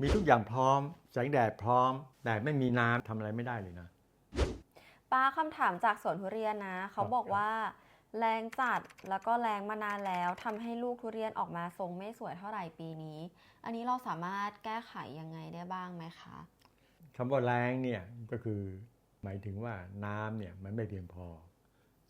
มีทุกอย่างพร้อม แสงแดดพร้อม แต่ไม่มีน้ำทำอะไรไม่ได้เลยนะ ป้าคำถามจากสวนทุเรียนนะ เขาบอกครับว่า แรงจัดแล้วก็แรงมานานแล้วทำให้ลูกทุเรียนออกมาทรงไม่สวยเท่าไหร่ปีนี้ อันนี้เราสามารถแก้ไขยังไงได้บ้างไหมคะ คำว่าแรงเนี่ยก็คือหมายถึงว่าน้ำเนี่ยมันไม่เพียงพอ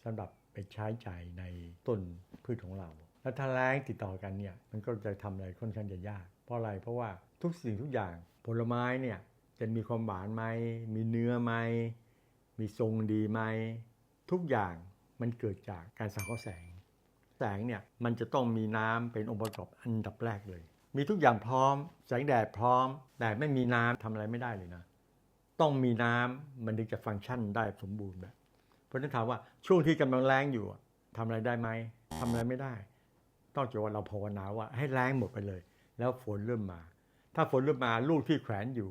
สำหรับไปใช้จ่ายในต้นพืชของเรา แล้วถ้าแรงติดต่อกันเนี่ยมันก็จะทำอะไรค่อนข้างจะยาก เพราะอะไรเพราะว่าทุกสิ่งทุกอย่างผลไม้เนี่ยจะมีความหวานไหมมีเนื้อไหมมีทรงดีไหมทุกอย่างมันเกิดจากการสังเคราะห์แสง แสงเนี่ยมันจะต้องมีน้ำเป็นองค์ประกอบอันดับแรกเลย มีทุกอย่างพร้อม แสงแดดพร้อม แต่ไม่มีน้ำทำอะไรไม่ได้เลยนะ ต้องมีน้ำมันถึงจะฟังก์ชันได้สมบูรณ์แบบเพราะฉะนั้นถามว่าช่วงที่กำลังแรงอยู่อะทำอะไรได้ไหมทำอะไรไม่ได้ ต้องจะว่าเราภาวนาว่าให้แรงหมดไปเลย แล้วฝนเริ่มมา ถ้าฝนเริ่มมาลูกที่แขวนอยู่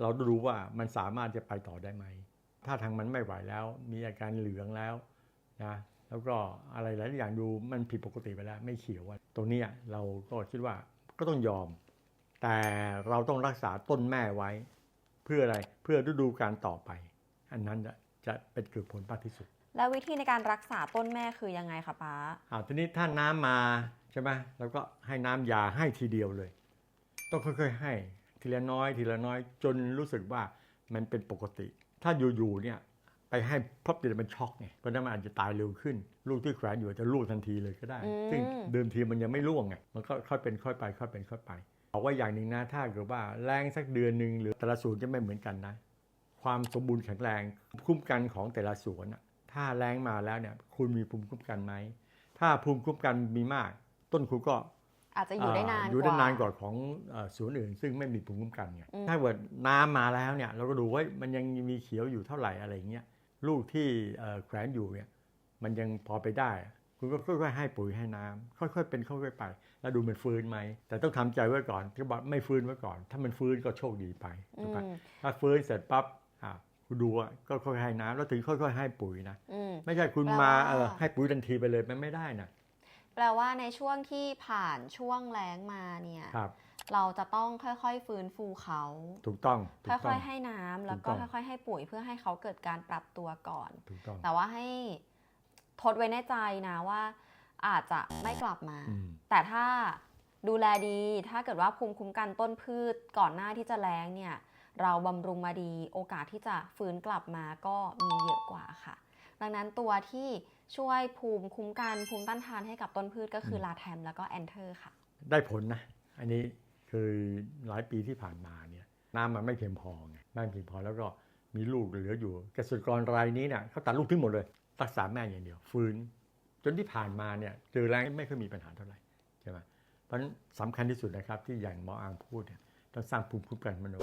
เราต้องรู้ว่ามันสามารถจะไปต่อได้ไหม ถ้าทางมันไม่ไหวแล้ว มีอาการเหลืองแล้วนะแล้วก็อะไรหลายอย่างดูมันผิดปกติไปแล้ว ไม่เขียวอะตรงนี้เราก็คิดว่าก็ต้องยอม แต่เราต้องรักษาต้นแม่ไว้ เพื่ออะไรเพื่อฤดูการต่อไป อันนั้น จะจะเป็นเกิดผลมากที่สุด แล้ววิธีในการรักษาต้นแม่คือยังไงคะป้าอ่าทีนี้ถ้าน้ำมาใช่ไหมเราก็ให้น้ำยาให้ทีเดียวเลย ต้องค่อยๆ ให้ทีละน้อย ทีละน้อยจนรู้สึกว่ามันเป็นปกติ ถ้าอยู่ๆเนี่ยไปให้พบเดียวมันช็อกไงเพราะฉะนั้นมันอาจจะตายเร็วขึ้น ลูกที่แขวนอยู่อาจจะลูกทันทีเลยก็ได้อืมซึ่งเดิมทีมันยังไม่ร่วงไงมันก็ค่อยเป็นค่อยไปค่อยเป็นค่อยไปบอกว่าอย่างหนึ่งนะถ้าเกิดว่าแรงสักเดือนหนึ่งหรือแต่ละศูนย์จะไม่เหมือนกันนะ ความสมบูรณ์แข็งแรงคุ้มกันของแต่ละสวนน่ะถ้าแรงมาแล้วเนี่ยคุณมีภูมิคุ้มกันไหม ถ้าภูมิคุ้มกันมีมาก ต้นคุณก็อาจจะอยู่ได้นานอยู่ได้นานกว่าของเอ่อสวนอื่น ซึ่งไม่มีภูมิคุ้มกันไงอืมถ้าเกิดน้ำมาแล้วเนี่ยเราก็ดูว่ามันยังมีเขียวอยู่เท่าไหร่อะไรอย่างเงี้ยลูกที่เอ่อแขวนอยู่เนี่ยมันยังพอไปได้ คุณก็ค่อยๆให้ปุ๋ยให้น้ำค่อยๆเป็นค่อยๆไป แล้วดูมันฟื้นไหม แต่ต้องทำใจไว้ก่อนที่บอกไม่ฟื้นไว้ก่อน ถ้ามันฟื้นก็โชคดีไปอืถูกมปะถ้าฟื้นเสร็จปั๊บอะคุณ ดูอะก็ค่อยๆให้น้ำแล้วถึงค่อยๆให้ปุ๋ยนะอืมไม่ใช่คุณแปลมาว่าเออให้ปุ๋ยทันทีไปเลยมันไม่ได้นะแปลว่าในช่วงที่ผ่านช่วงแล้งมาเนี่ยครับเราจะต้องค่อยๆ ฟื้นฟูเขา ถูกต้องถูกค่ต้อองยๆ ให้น้ำแล้วก็ถูกต้องค่อยๆ ให้ปุ๋ยเพื่อให้เขาเกิดการปรับตัวก่อนถูกต้องแต่ว่าให้ทดไว้ในใจนะว่า อาจจะไม่กลับมาอืมแต่ถ้าดูแลดี ถ้าเกิดว่าภูมิคุ้มกันต้นพืชก่อนหน้าที่จะแล้งเนี่ย เราบำรุงมาดีโอกาสที่จะฟื้นกลับมาก็มีเยอะกว่าค่ะ ดังนั้นตัวที่ช่วยภูมิคุ้มกันภูมิต้านทานให้กับต้นพืชก็คือลาแทมแล้วก็แอนเทอร์ค่ะ ได้ผลนะ อันนี้คือหลายปีที่ผ่านมาเนี่ยน้ำมันไม่เพียงพอไงไม่เพียงพอแล้วก็มีลูกเหลืออยู่เกษตรกรรายนี้เนี่ยเขาตัดลูกทิ้งหมดเลยรักษาแม่อย่างเดียว ฟื้น จนที่ผ่านมาเนี่ยเจอแรงไม่เคยมีปัญหาเท่าไหร่ใช่ไหมเพราะฉะนั้นสำคัญที่สุดนะครับที่อย่างหมออางพูดเนี่ยต้องสร้างภูมิคุ้มกันมโน